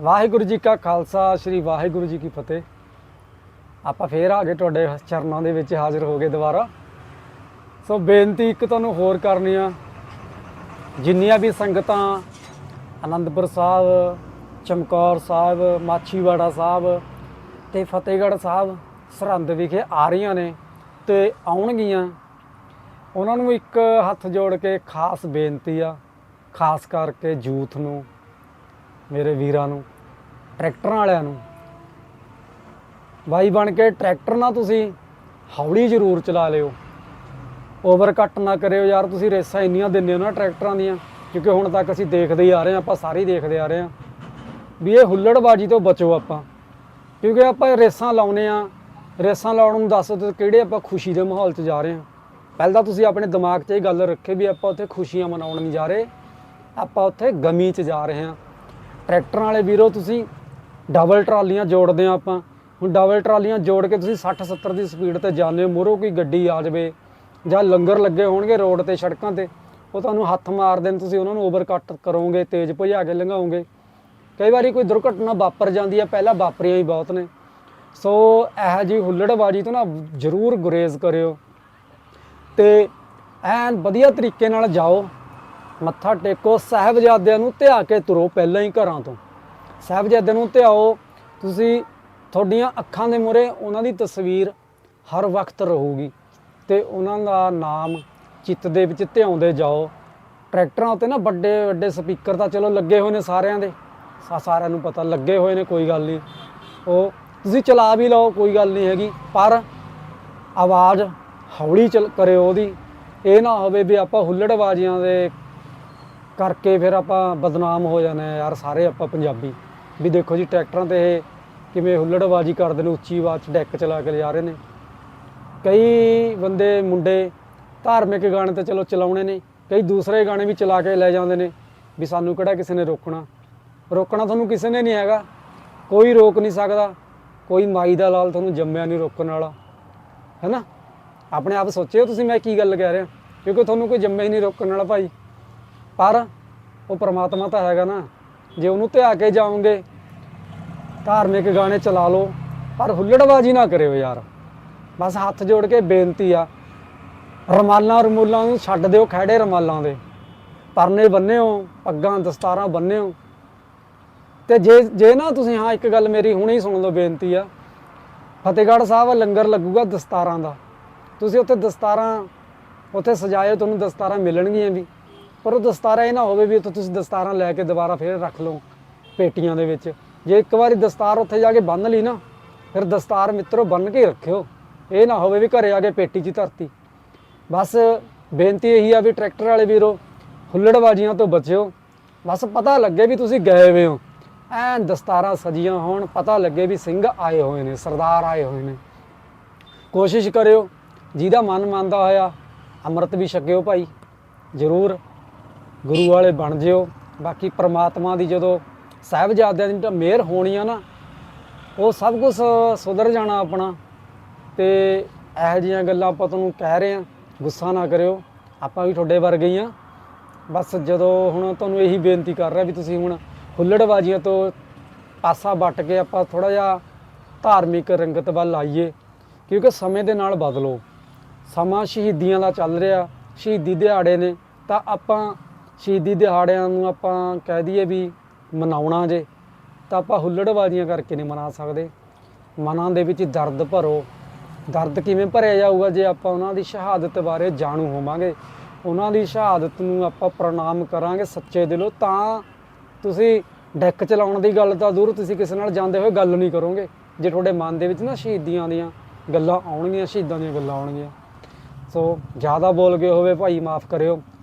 ਵਾਹਿਗੁਰੂ ਜੀ ਕਾ ਖਾਲਸਾ, ਸ੍ਰੀ ਵਾਹਿਗੁਰੂ ਜੀ ਕੀ ਫਤਿਹ। ਆਪਾਂ ਫੇਰ ਆ ਗਏ ਤੁਹਾਡੇ ਚਰਨਾਂ ਦੇ ਵਿੱਚ ਹਾਜ਼ਰ ਹੋ ਗਏ ਦੁਬਾਰਾ। ਸੋ ਬੇਨਤੀ ਇੱਕ ਤੁਹਾਨੂੰ ਹੋਰ ਕਰਨੀ ਆ। ਜਿੰਨੀਆਂ ਵੀ ਸੰਗਤਾਂ ਆਨੰਦਪੁਰ ਸਾਹਿਬ, ਚਮਕੌਰ ਸਾਹਿਬ, ਮਾਛੀਵਾੜਾ ਸਾਹਿਬ ਤੇ ਫਤਿਹਗੜ੍ਹ ਸਾਹਿਬ ਸਰਹੰਦ ਵਿਖੇ ਆ ਰਹੀਆਂ ਨੇ ਤੇ ਆਉਣਗੀਆਂ, ਉਹਨਾਂ ਨੂੰ ਇੱਕ ਹੱਥ ਜੋੜ ਕੇ ਖਾਸ ਬੇਨਤੀ ਆ, ਖਾਸ ਕਰਕੇ ਯੂਥ ਨੂੰ ਮੇਰੇ ਵੀਰਾਂ ਨੂੰ, ਟਰੈਕਟਰਾਂ ਵਾਲਿਆਂ ਨੂੰ। ਬਾਈ ਬਣ ਕੇ ਟਰੈਕਟਰ ਨਾ ਤੁਸੀਂ ਹੌਲੀ ਜ਼ਰੂਰ ਚਲਾ ਲਿਓ। ਓਵਰ ਕੱਟ ਨਾ ਕਰਿਓ ਯਾਰ, ਤੁਸੀਂ ਰੇਸਾਂ ਇੰਨੀਆਂ ਦਿੰਦੇ ਹੋ ਨਾ ਟਰੈਕਟਰਾਂ ਦੀਆਂ, ਕਿਉਂਕਿ ਹੁਣ ਤੱਕ ਅਸੀਂ ਦੇਖਦੇ ਹੀ ਆ ਰਹੇ ਹਾਂ, ਆਪਾਂ ਸਾਰੇ ਦੇਖਦੇ ਆ ਰਹੇ ਹਾਂ। ਵੀ ਇਹ ਹੁੱਲੜਬਾਜੀ ਤੋਂ ਬਚੋ ਆਪਾਂ। ਕਿਉਂਕਿ ਆਪਾਂ ਰੇਸਾਂ ਲਾਉਨੇ ਆ, ਰੇਸਾਂ ਲਾਉਣ ਨੂੰ ਦੱਸੋ ਤੇ ਕਿਹੜੇ ਆਪਾਂ ਖੁਸ਼ੀ ਦੇ ਮਾਹੌਲ 'ਚ ਜਾ ਰਹੇ ਹਾਂ। ਪਹਿਲਾਂ ਤੁਸੀਂ ਆਪਣੇ ਦਿਮਾਗ 'ਚ ਇਹ ਗੱਲ ਰੱਖੇ ਵੀ ਆਪਾਂ ਉੱਥੇ ਖੁਸ਼ੀਆਂ ਮਨਾਉਣ ਨਹੀਂ ਜਾ ਰਹੇ, ਆਪਾਂ ਉੱਥੇ ਗਮੀ 'ਚ ਜਾ ਰਹੇ ਹਾਂ। ਟਰੈਕਟਰਾਂ ਵਾਲੇ ਵੀਰੋ, ਤੁਸੀਂ ਡਬਲ ਟਰਾਲੀਆਂ ਜੋੜਦੇ ਆ ਆਪਾਂ। ਹੁਣ ਡਬਲ ਟਰਾਲੀਆਂ ਜੋੜ ਕੇ ਤੁਸੀਂ 60 70 ਦੀ ਸਪੀਡ ਤੇ ਜਾਂਦੇ ਹੋ। ਮੂਹਰੋਂ ਕੋਈ ਗੱਡੀ ਆ ਜਾਵੇ ਜਾਂ ਲੰਗਰ ਲੱਗੇ ਹੋਣਗੇ ਰੋਡ ਤੇ, ਸੜਕਾਂ ਤੇ, ਉਹ ਤੁਹਾਨੂੰ ਹੱਥ ਮਾਰ ਦੇਣ, ਤੁਸੀਂ ਉਹਨਾਂ ਨੂੰ ਓਵਰਕੱਟ ਕਰੋਗੇ, ਤੇਜ਼ ਭਜਾ ਕੇ ਲੰਘਾਓਗੇ ਕਈ ਵਾਰੀ ਕੋਈ ਦੁਰਘਟਨਾ ਵਾਪਰ ਜਾਂਦੀ ਹੈ, ਪਹਿਲਾਂ ਵਾਪਰੀਆਂ ਹੀ ਬਹੁਤ ਨੇ। ਸੋ ਇਹ ਜੀ ਹੁੱਲੜਬਾਜੀ ਤੋਂ ਨਾ ਜ਼ਰੂਰ ਗੁਰੇਜ਼ ਕਰਿਓ। ਤੇ ਐਨ ਵਧੀਆ ਤਰੀਕੇ ਨਾਲ ਜਾਓ। ਮੱਥਾ ਟੇਕੋ, ਸਾਹਿਬਜ਼ਾਦਿਆਂ ਨੂੰ ਧਿਆ ਕੇ ਤੁਰੋ ਪਹਿਲਾਂ ਹੀ ਘਰਾਂ ਤੋਂ। ਸਾਹਿਬਜ਼ਾਦਿਆਂ ਨੂੰ ਧਿਆਓ, ਤੁਸੀਂ ਤੁਹਾਡੀਆਂ ਅੱਖਾਂ ਦੇ ਮੂਹਰੇ ਉਹਨਾਂ ਦੀ ਤਸਵੀਰ ਹਰ ਵਕਤ ਰਹੂਗੀ ਤੇ ਉਹਨਾਂ ਦਾ ਨਾਮ ਚਿੱਤ ਦੇ ਵਿੱਚ ਧਿਆਉਂਦੇ ਜਾਓ। ਟਰੈਕਟਰਾਂ ਉੱਤੇ ਨਾ ਵੱਡੇ ਵੱਡੇ ਸਪੀਕਰ ਤਾਂ ਚਲੋ ਲੱਗੇ ਹੋਏ ਨੇ ਸਾਰਿਆਂ ਦੇ ਸਾਰਿਆਂ ਨੂੰ ਪਤਾ ਲੱਗੇ ਹੋਏ ਨੇ, ਕੋਈ ਗੱਲ ਨਹੀਂ। ਉਹ ਤੁਸੀਂ ਚਲਾ ਵੀ ਲਓ, ਕੋਈ ਗੱਲ ਨਹੀਂ ਹੈਗੀ, ਪਰ ਆਵਾਜ਼ ਹੌਲੀ ਚਲ, ਕਰਿਓ ਉਹਦੀ। ਇਹ ਨਾ ਹੋਵੇ ਵੀ ਆਪਾਂ ਹੁੱਲੜਬਾਜ਼ੀਆਂ ਦੇ ਕਰਕੇ ਫਿਰ ਆਪਾਂ ਬਦਨਾਮ ਹੋ ਜਾਂਦੇ ਆ ਯਾਰ ਸਾਰੇ ਆਪਾਂ ਪੰਜਾਬੀ। ਵੀ ਦੇਖੋ ਜੀ, ਟਰੈਕਟਰਾਂ ਤੇ ਇਹ ਕਿਵੇਂ ਹੁੱਲੜਬਾਜ਼ੀ ਕਰਦੇ ਨੇ, ਉੱਚੀ ਆਵਾਜ਼ 'ਚ ਡੈਕ ਚਲਾ ਕੇ ਲਿਜਾ ਰਹੇ ਨੇ। ਕਈ ਬੰਦੇ ਮੁੰਡੇ ਧਾਰਮਿਕ ਗਾਣੇ ਤੇ ਚਲੋ ਚਲਾਉਣੇ ਨੇ, ਕਈ ਦੂਸਰੇ ਗਾਣੇ ਵੀ ਚਲਾ ਕੇ ਲੈ ਜਾਂਦੇ ਨੇ, ਵੀ ਸਾਨੂੰ ਕਿਹੜਾ ਕਿਸੇ ਨੇ ਰੋਕਣਾ। ਰੋਕਣਾ ਤੁਹਾਨੂੰ ਕਿਸੇ ਨੇ ਨਹੀਂ ਹੈਗਾ। ਕੋਈ ਰੋਕ ਨਹੀਂ ਸਕਦਾ, ਕੋਈ ਮਾਈ ਦਾ ਲਾਲ ਤੁਹਾਨੂੰ ਜੰਮਿਆ ਨਹੀਂ ਰੋਕਣ ਵਾਲਾ। ਹੈਨਾ? ਆਪਣੇ ਆਪ ਸੋਚਿਓ ਤੁਸੀਂ ਮੈਂ ਕੀ ਗੱਲ ਕਹਿ ਰਿਹਾ। ਕਿਉਂਕਿ ਤੁਹਾਨੂੰ ਕੋਈ ਜੰਮਿਆ ਹੀ ਨਹੀਂ ਰੋਕਣ ਵਾਲਾ ਭਾਈ। ਪਰ ਉਹ ਪ੍ਰਮਾਤਮਾ ਤਾਂ ਹੈਗਾ ਨਾ। ਜੇ ਉਹਨੂੰ ਧਿਆ ਕੇ ਜਾਓਗੇ, ਧਾਰਮਿਕ ਗਾਣੇ ਚਲਾ ਲਓ, ਪਰ ਹੁੱਲੜਬਾਜ਼ੀ ਨਾ ਕਰਿਓ ਯਾਰ। ਬਸ ਹੱਥ ਜੋੜ ਕੇ ਬੇਨਤੀ ਆ, ਰਮਾਲਾਂ ਰਮੂਲਾਂ ਨੂੰ ਛੱਡ ਦਿਓ ਖੜੇ ਰਮਾਲਾਂ ਦੇ। ਪਰਨੇ ਬੰਨਿਓ, ਪੱਗਾਂ ਦਸਤਾਰਾਂ ਬੰਨਿਓ। ਤੇ ਜੇ ਜੇ ਨਾ ਤੁਸੀਂ ਹਾਂ, ਇੱਕ ਗੱਲ ਮੇਰੀ ਹੁਣੇ ਹੀ ਸੁਣ ਲਓ ਬੇਨਤੀ ਆ। ਫਤਿਹਗੜ੍ਹ ਸਾਹਿਬ ਲੰਗਰ ਲੱਗੂਗਾ ਦਸਤਾਰਾਂ ਦਾ। ਤੁਸੀਂ ਉੱਥੇ ਦਸਤਾਰਾਂ, ਉੱਥੇ ਸਜਾਏ ਤੁਹਾਨੂੰ ਦਸਤਾਰਾਂ ਮਿਲਣਗੀਆਂ ਵੀ। ਪਰ ਉਹ ਦਸਤਾਰਾ ਇਹ ਨਾ ਹੋਵੇ ਵੀ ਉੱਥੇ ਤੁਸੀਂ ਦਸਤਾਰਾਂ ਲੈ ਕੇ ਦੁਬਾਰਾ ਫੇਰ ਰੱਖ ਲਓ ਪੇਟੀਆਂ ਦੇ ਵਿੱਚ। ਜੇ ਇੱਕ ਵਾਰੀ ਦਸਤਾਰ ਉੱਥੇ ਜਾ ਕੇ ਬੰਨ ਲਈ ਨਾ, ਫਿਰ ਦਸਤਾਰ ਮਿੱਤਰੋ ਬੰਨ ਕੇ ਰੱਖਿਓ। ਇਹ ਨਾ ਹੋਵੇ ਵੀ ਘਰੇ ਆ ਕੇ ਪੇਟੀ 'ਚ ਧਰਤੀ। ਬਸ ਬੇਨਤੀ ਇਹੀ ਆ ਵੀ ਟਰੈਕਟਰ ਵਾਲੇ ਵੀਰੋ, ਹੁੱਲੜਬਾਜ਼ੀਆਂ ਤੋਂ ਬਚਿਓ। ਬਸ ਪਤਾ ਲੱਗੇ ਵੀ ਤੁਸੀਂ ਗਏ ਹੋਏ ਹੋ। ਐਨ ਦਸਤਾਰਾਂ ਸਜੀਆਂ ਹੋਣ, ਪਤਾ ਲੱਗੇ ਵੀ ਸਿੰਘ ਆਏ ਹੋਏ ਨੇ, ਸਰਦਾਰ ਆਏ ਹੋਏ ਨੇ। ਕੋਸ਼ਿਸ਼ ਕਰਿਓ, ਜਿਹਦਾ ਮਨ ਮੰਨਦਾ ਹੋਇਆ, ਅੰਮ੍ਰਿਤ ਵੀ ਛਕਿਓ ਭਾਈ, ਜ਼ਰੂਰ। ਗੁਰੂ ਵਾਲੇ ਬਣ ਜਿਓ। ਬਾਕੀ ਪ੍ਰਮਾਤਮਾ ਦੀ ਜਦੋਂ ਸਾਹਿਬਜ਼ਾਦਿਆਂ ਦੀ ਮਿਹਰ ਹੋਣੀ ਆ ਨਾ, ਉਹ ਸਭ ਕੁਝ ਸੁਧਰ ਜਾਣਾ ਆਪਣਾ। ਤੇ ਇਹੋ ਜਿਹੀਆਂ ਗੱਲਾਂ ਆਪਾਂ ਤੁਹਾਨੂੰ ਕਹਿ ਰਹੇ ਆ ਗੁੱਸਾ ਨਾ ਕਰਿਓ। ਆਪਾਂ ਵੀ ਤੁਹਾਡੇ ਵਰਗੇ ਹੀ ਆ। ਬਸ ਜਦੋਂ ਹੁਣ ਤੁਹਾਨੂੰ ਇਹੀ ਬੇਨਤੀ ਕਰ ਰਿਹਾ ਵੀ ਤੁਸੀਂ ਹੁਣ ਹੁੱਲੜਬਾਜ਼ੀਆਂ ਤੋਂ ਪਾਸਾ ਵੱਟ ਕੇ ਆਪਾਂ ਥੋੜਾ ਜਿਹਾ ਧਾਰਮਿਕ ਰੰਗਤ ਵੱਲ ਆਈਏ ਕਿਉਂਕਿ ਸਮੇਂ ਦੇ ਨਾਲ ਬਦਲੋ। ਸਮਾਂ ਸ਼ਹੀਦੀਆਂ ਦਾ ਚੱਲ ਰਿਹਾ, ਸ਼ਹੀਦੀ ਦਿਹਾੜੇ ਨੇ, ਤਾਂ ਆਪਾਂ ਸ਼ਹੀਦੀ ਦਿਹਾੜਿਆਂ ਨੂੰ ਆਪਾਂ ਕਹਿ ਦਈਏ ਵੀ ਮਨਾਉਣਾ ਜੇ, ਤਾਂ ਆਪਾਂ ਹੁੱਲੜਬਾਜ਼ੀਆਂ ਕਰਕੇ ਨਹੀਂ ਮਨਾ ਸਕਦੇ। ਮਨਾਂ ਦੇ ਵਿੱਚ ਦਰਦ ਭਰੋ। ਦਰਦ ਕਿਵੇਂ ਭਰਿਆ ਜਾਊਗਾ ਜੇ ਆਪਾਂ ਉਹਨਾਂ ਦੀ ਸ਼ਹਾਦਤ ਬਾਰੇ ਜਾਣੂ ਹੋਵਾਂਗੇ? ਉਹਨਾਂ ਦੀ ਸ਼ਹਾਦਤ ਨੂੰ ਆਪਾਂ ਪ੍ਰਣਾਮ ਕਰਾਂਗੇ ਸੱਚੇ ਦਿਲੋਂ, ਤਾਂ ਤੁਸੀਂ ਡੈਕ ਚਲਾਉਣ ਦੀ ਗੱਲ ਤਾਂ ਦੂਰ, ਤੁਸੀਂ ਕਿਸੇ ਨਾਲ ਜਾਂਦੇ ਹੋਏ ਗੱਲ ਨਹੀਂ ਕਰੋਗੇ। ਜੇ ਤੁਹਾਡੇ ਮਨ ਦੇ ਵਿੱਚ ਨਾ ਸ਼ਹੀਦੀਆਂ ਦੀਆਂ ਗੱਲਾਂ ਆਉਣਗੀਆਂ, ਸ਼ਹੀਦਾਂ ਦੀਆਂ ਗੱਲਾਂ ਆਉਣਗੀਆਂ। ਸੋ ਜ਼ਿਆਦਾ ਬੋਲ ਗਏ ਹੋਵੇ, ਭਾਈ ਮਾਫ ਕਰਿਓ।